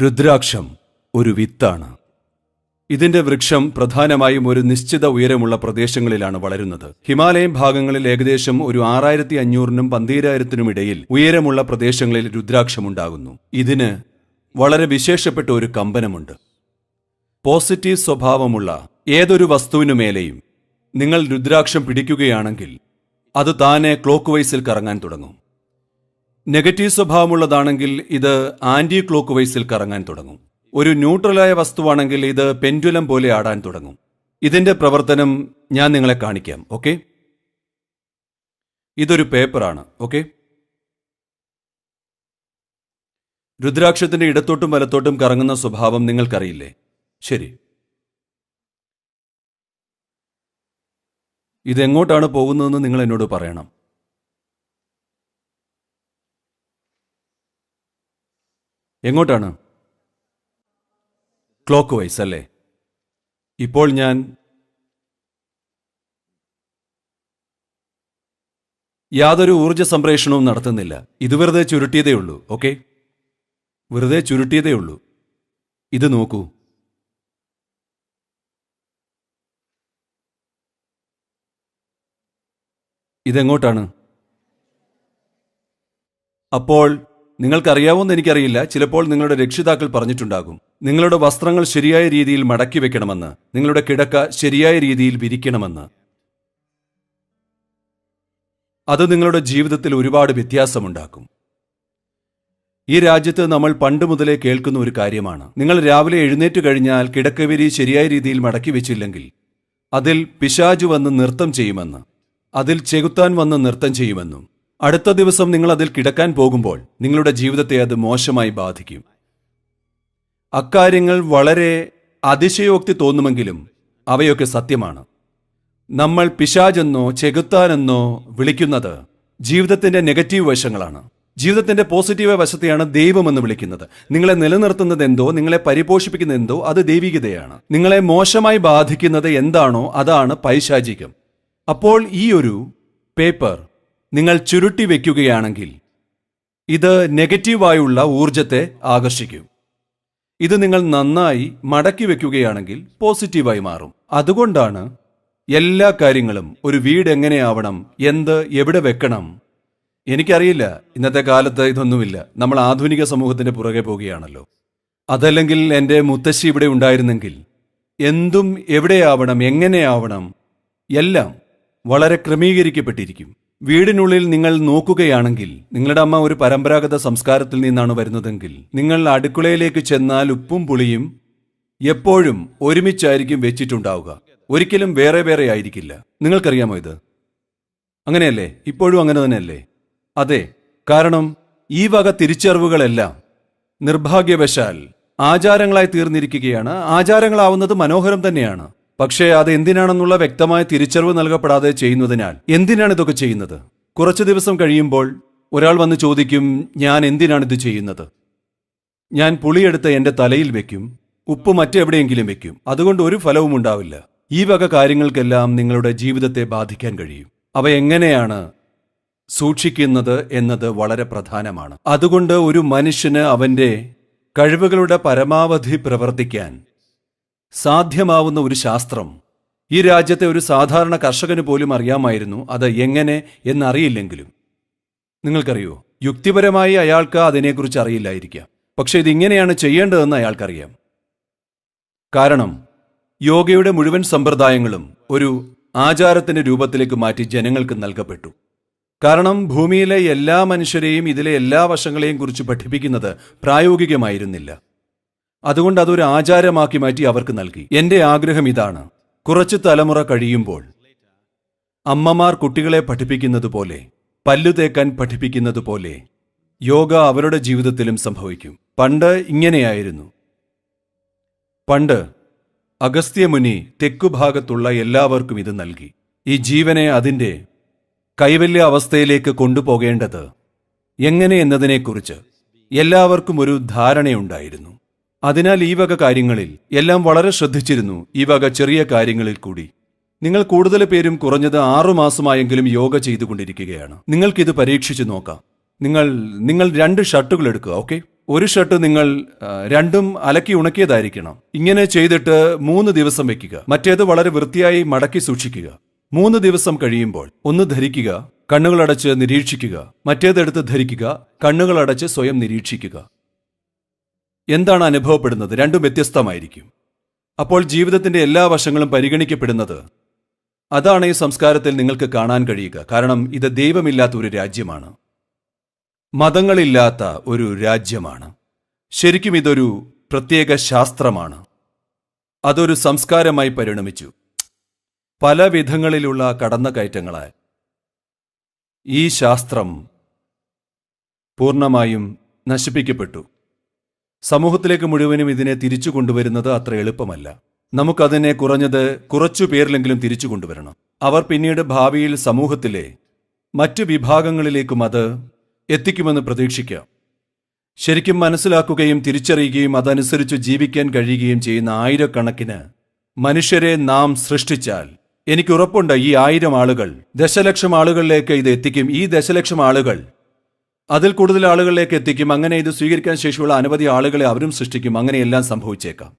രുദ്രാക്ഷം ഒരു വിത്താണ്. ഇതിന്റെ വൃക്ഷം പ്രധാനമായും ഒരു നിശ്ചിത ഉയരമുള്ള പ്രദേശങ്ങളിലാണ് വളരുന്നത്. ഹിമാലയൻ ഭാഗങ്ങളിൽ ഏകദേശം ഒരു ആറായിരത്തി അഞ്ഞൂറിനും പന്തീരായിരത്തിനും ഇടയിൽ ഉയരമുള്ള പ്രദേശങ്ങളിൽ രുദ്രാക്ഷമുണ്ടാകുന്നു. ഇതിന് വളരെ വിശേഷപ്പെട്ട ഒരു കമ്പനമുണ്ട്. പോസിറ്റീവ് സ്വഭാവമുള്ള ഏതൊരു വസ്തുവിനുമേലെയും നിങ്ങൾ രുദ്രാക്ഷം പിടിക്കുകയാണെങ്കിൽ അത് താനെ ക്ലോക്ക് വൈസിൽ കറങ്ങാൻ തുടങ്ങും. നെഗറ്റീവ് സ്വഭാവമുള്ളതാണെങ്കിൽ ഇത് ആന്റി ക്ലോക്ക് വൈസിൽ കറങ്ങാൻ തുടങ്ങും. ഒരു ന്യൂട്രലായ വസ്തുവാണെങ്കിൽ ഇത് പെൻഡുലം പോലെ ആടാൻ തുടങ്ങും. ഇതിന്റെ പ്രവർത്തനം ഞാൻ നിങ്ങളെ കാണിക്കാം ഓക്കെ? ഇതൊരു പേപ്പറാണ് ഓക്കെ? രുദ്രാക്ഷത്തിന്റെ ഇടത്തോട്ടും വലത്തോട്ടും കറങ്ങുന്ന സ്വഭാവം നിങ്ങൾക്കറിയില്ലേ? ശരി. ഇതെങ്ങോട്ടാണ് പോകുന്നതെന്ന് നിങ്ങൾ എന്നോട് പറയണം. എങ്ങോട്ടാണ്? ക്ലോക്ക് വൈസ് അല്ലേ? ഇപ്പോൾ ഞാൻ യാതൊരു ഊർജ സംപ്രേഷണവും നടത്തുന്നില്ല. ഇത് വെറുതെ ചുരുട്ടിയതേ ഉള്ളൂ ഓക്കെ? വെറുതെ ചുരുട്ടിയതേ ഉള്ളൂ. ഇത് നോക്കൂ. ഇതെങ്ങോട്ടാണ്? അപ്പോൾ നിങ്ങൾക്കറിയാവോന്ന് എനിക്കറിയില്ല. ചിലപ്പോൾ നിങ്ങളുടെ രക്ഷിതാക്കൾ പറഞ്ഞിട്ടുണ്ടാകും. നിങ്ങളുടെ വസ്ത്രങ്ങൾ ശരിയായ രീതിയിൽ മടക്കി വെക്കണമെന്ന്. നിങ്ങളുടെ കിടക്ക ശരിയായ രീതിയിൽ വിരിക്കണമെന്ന്. അത് നിങ്ങളുടെ ജീവിതത്തിൽ ഒരുപാട് വ്യത്യാസമുണ്ടാക്കും. ഈ രാജ്യത്ത് നമ്മൾ പണ്ട് മുതലേ കേൾക്കുന്ന ഒരു കാര്യമാണ്. നിങ്ങൾ രാവിലെ എഴുന്നേറ്റ് കഴിഞ്ഞാൽ കിടക്കവിരി ശരിയായ രീതിയിൽ മടക്കി വെച്ചില്ലെങ്കിൽ അതിൽ പിശാജു വന്ന് നൃത്തം ചെയ്യുമെന്ന്. അതിൽ ചെകുത്താൻ വന്ന് നൃത്തം ചെയ്യുമെന്നും. അടുത്ത ദിവസം നിങ്ങൾ അതിൽ കിടക്കാൻ പോകുമ്പോൾ നിങ്ങളുടെ ജീവിതത്തെ അത് മോശമായി ബാധിക്കും. അക്കാര്യങ്ങൾ വളരെ അതിശയോക്തി തോന്നുമെങ്കിലും അവയൊക്കെ സത്യമാണ്. നമ്മൾ പിശാജെന്നോ ചെകുത്താനെന്നോ വിളിക്കുന്നത് ജീവിതത്തിന്റെ നെഗറ്റീവ് വശങ്ങളാണ്. ജീവിതത്തിന്റെ പോസിറ്റീവ് വശത്തെയാണ് ദൈവമെന്ന് വിളിക്കുന്നത്. നിങ്ങളെ നിലനിർത്തുന്നത് എന്തോ നിങ്ങളെ പരിപോഷിപ്പിക്കുന്നത് എന്തോ അത് ദൈവികതയാണ്. നിങ്ങളെ മോശമായി ബാധിക്കുന്നത് എന്താണോ അതാണ് പൈശാചികം. അപ്പോൾ ഈ ഒരു പേപ്പർ നിങ്ങൾ ചുരുട്ടി വയ്ക്കുകയാണെങ്കിൽ ഇത് നെഗറ്റീവായുള്ള ഊർജത്തെ ആകർഷിക്കും. ഇത് നിങ്ങൾ നന്നായി മടക്കി വെക്കുകയാണെങ്കിൽ പോസിറ്റീവായി മാറും. അതുകൊണ്ടാണ് എല്ലാ കാര്യങ്ങളും ഒരു വീട് എങ്ങനെയാവണം എന്ത് എവിടെ വെക്കണം എനിക്കറിയില്ല. ഇന്നത്തെ കാലത്ത് ഇതൊന്നുമില്ല. നമ്മൾ ആധുനിക സമൂഹത്തിന്റെ പുറകെ പോവുകയാണല്ലോ. അതല്ലെങ്കിൽ എന്റെ മുത്തശ്ശി ഇവിടെ ഉണ്ടായിരുന്നെങ്കിൽ എന്തും എവിടെയാവണം എങ്ങനെയാവണം എല്ലാം വളരെ ക്രമീകരിക്കപ്പെട്ടിരിക്കും. വീടിനുള്ളിൽ നിങ്ങൾ നോക്കുകയാണെങ്കിൽ നിങ്ങളുടെ അമ്മ ഒരു പരമ്പരാഗത സംസ്കാരത്തിൽ നിന്നാണ് വരുന്നതെങ്കിൽ നിങ്ങൾ അടുക്കളയിലേക്ക് ചെന്നാൽ ഉപ്പും പുളിയും എപ്പോഴും ഒരുമിച്ചായിരിക്കും വെച്ചിട്ടുണ്ടാവുക. ഒരിക്കലും വേറെ വേറെ ആയിരിക്കില്ല. നിങ്ങൾക്കറിയാമോ ഇത്? അങ്ങനെയല്ലേ? ഇപ്പോഴും അങ്ങനെ തന്നെയല്ലേ? അതെ. കാരണം ഈ വക തിരിച്ചറിവുകളെല്ലാം നിർഭാഗ്യവശാൽ ആചാരങ്ങളായി തീർന്നിരിക്കുകയാണ്. ആചാരങ്ങളാവുന്നത് മനോഹരം തന്നെയാണ്. പക്ഷേ അത് എന്തിനാണെന്നുള്ള വ്യക്തമായ തിരിച്ചറിവ് നൽകപ്പെടാതെ ചെയ്യുന്നതിനാൽ എന്തിനാണ് ഇതൊക്കെ ചെയ്യുന്നത്? കുറച്ചു ദിവസം കഴിയുമ്പോൾ ഒരാൾ വന്ന് ചോദിക്കും ഞാൻ എന്തിനാണ് ഇത് ചെയ്യുന്നത്? ഞാൻ പുളിയെടുത്ത് എന്റെ തലയിൽ വെക്കും ഉപ്പ് മറ്റെവിടെയെങ്കിലും വെക്കും. അതുകൊണ്ട് ഒരു ഫലവും ഉണ്ടാവില്ല. ഈ വക കാര്യങ്ങൾക്കെല്ലാം നിങ്ങളുടെ ജീവിതത്തെ ബാധിക്കാൻ കഴിയും. അവ എങ്ങനെയാണ് സൂക്ഷിക്കുന്നത് എന്നത് വളരെ പ്രധാനമാണ്. അതുകൊണ്ട് ഒരു മനുഷ്യന് അവന്റെ കഴിവുകളുടെ പരമാവധി പ്രവർത്തിക്കാൻ സാധ്യമാവുന്ന ഒരു ശാസ്ത്രം. ഈ രാജ്യത്തെ ഒരു സാധാരണ കർഷകന് പോലും അറിയാമായിരുന്നു അത് എങ്ങനെ എന്നറിയില്ലെങ്കിലും. നിങ്ങൾക്കറിയോ യുക്തിപരമായി അയാൾക്ക് അതിനെക്കുറിച്ച് അറിയില്ലായിരിക്കാം. പക്ഷെ ഇതിങ്ങനെയാണ് ചെയ്യേണ്ടതെന്ന് അയാൾക്കറിയാം. കാരണം യോഗയുടെ മുഴുവൻ സമ്പ്രദായങ്ങളും ഒരു ആചാരത്തിന്റെ രൂപത്തിലേക്ക് മാറ്റി ജനങ്ങൾക്ക് നൽകപ്പെട്ടു. കാരണം ഭൂമിയിലെ എല്ലാ മനുഷ്യരെയും ഇതിലെ എല്ലാ വശങ്ങളെയും കുറിച്ച് പഠിപ്പിക്കുന്നത് പ്രായോഗികമായിരുന്നില്ല. അതുകൊണ്ട് അതൊരു ആചാരമാക്കി മാറ്റി അവർക്ക് നൽകി. എന്റെ ആഗ്രഹം ഇതാണ്. കുറച്ച് തലമുറ കഴിയുമ്പോൾ അമ്മമാർ കുട്ടികളെ പഠിപ്പിക്കുന്നത് പോലെ പല്ലു തേക്കാൻ പഠിപ്പിക്കുന്നത് പോലെ യോഗ അവരുടെ ജീവിതത്തിലും സംഭവിക്കും. പണ്ട് ഇങ്ങനെയായിരുന്നു. പണ്ട് അഗസ്ത്യമുനി തെക്കുഭാഗത്തുള്ള എല്ലാവർക്കും ഇത് നൽകി. ഈ ജീവനെ അതിന്റെ കൈവല്യ അവസ്ഥയിലേക്ക് കൊണ്ടുപോകേണ്ടത് എങ്ങനെ എന്നതിനെക്കുറിച്ച് എല്ലാവർക്കും ഒരു ധാരണയുണ്ടായിരുന്നു. അതിനാൽ ഈ വക കാര്യങ്ങളിൽ എല്ലാം വളരെ ശ്രദ്ധിച്ചിരുന്നു. ഈ വക ചെറിയ കാര്യങ്ങളിൽ കൂടി. നിങ്ങൾ കൂടുതൽ പേരും കുറഞ്ഞത് ആറുമാസമായെങ്കിലും യോഗ ചെയ്തുകൊണ്ടിരിക്കുകയാണ്. നിങ്ങൾക്കിത് പരീക്ഷിച്ചു നോക്കാം. നിങ്ങൾ നിങ്ങൾ രണ്ട് ഷർട്ടുകൾ എടുക്കുക ഓക്കെ? ഒരു ഷർട്ട് നിങ്ങൾ രണ്ടും അലക്കി ഉണക്കിയതായിരിക്കണം. ഇങ്ങനെ ചെയ്തിട്ട് മൂന്ന് ദിവസം വെക്കുക. മറ്റേത് വളരെ വൃത്തിയായി മടക്കി സൂക്ഷിക്കുക. മൂന്ന് ദിവസം കഴിയുമ്പോൾ ഒന്ന് ധരിക്കുക കണ്ണുകളടച്ച് നിരീക്ഷിക്കുക. മറ്റേതെടുത്ത് ധരിക്കുക കണ്ണുകളടച്ച് സ്വയം നിരീക്ഷിക്കുക. എന്താണ് അനുഭവപ്പെടുന്നത്? രണ്ടും വ്യത്യസ്തമായിരിക്കും. അപ്പോൾ ജീവിതത്തിന്റെ എല്ലാ വശങ്ങളും പരിഗണിക്കപ്പെടുന്നത് അതാണ് ഈ സംസ്കാരത്തിൽ നിങ്ങൾക്ക് കാണാൻ കഴിയുക. കാരണം ഇത് ദൈവമില്ലാത്ത ഒരു രാജ്യമാണ്. മതങ്ങളില്ലാത്ത ഒരു രാജ്യമാണ്. ശരിക്കും ഇതൊരു പ്രത്യേക ശാസ്ത്രമാണ്. അതൊരു സംസ്കാരമായി പരിണമിച്ചു. പല വിധങ്ങളിലുള്ള കടന്നുകയറ്റങ്ങളാൽ ഈ ശാസ്ത്രം പൂർണമായും നശിപ്പിക്കപ്പെട്ടു. സമൂഹത്തിലേക്ക് മുഴുവനും ഇതിനെ തിരിച്ചു കൊണ്ടുവരുന്നത് അത്ര എളുപ്പമല്ല. നമുക്കതിനെ കുറഞ്ഞത് കുറച്ചു പേരിലെങ്കിലും തിരിച്ചു കൊണ്ടുവരണം. അവർ പിന്നീട് ഭാവിയിൽ സമൂഹത്തിലെ മറ്റു വിഭാഗങ്ങളിലേക്കും അത് എത്തിക്കുമെന്ന് പ്രതീക്ഷിക്കാം. ശരിക്കും മനസ്സിലാക്കുകയും തിരിച്ചറിയുകയും അതനുസരിച്ച് ജീവിക്കാൻ കഴിയുകയും ചെയ്യുന്ന ആയിരക്കണക്കിന് മനുഷ്യരെ നാം സൃഷ്ടിച്ചാൽ എനിക്ക് ഉറപ്പുണ്ട് ഈ ആയിരം ആളുകൾ ദശലക്ഷം ആളുകളിലേക്ക് ഇത് എത്തിക്കും. ഈ ദശലക്ഷം ആളുകൾ അതിൽ കൂടുതൽ ആളുകളിലേക്ക് എത്തിക്കും. അങ്ങനെ ഇത് സ്വീകരിക്കാൻ ശേഷിയുള്ള അനവധി ആളുകളെ അവരും സൃഷ്ടിക്കും. അങ്ങനെയെല്ലാം സംഭവിച്ചേക്കാം.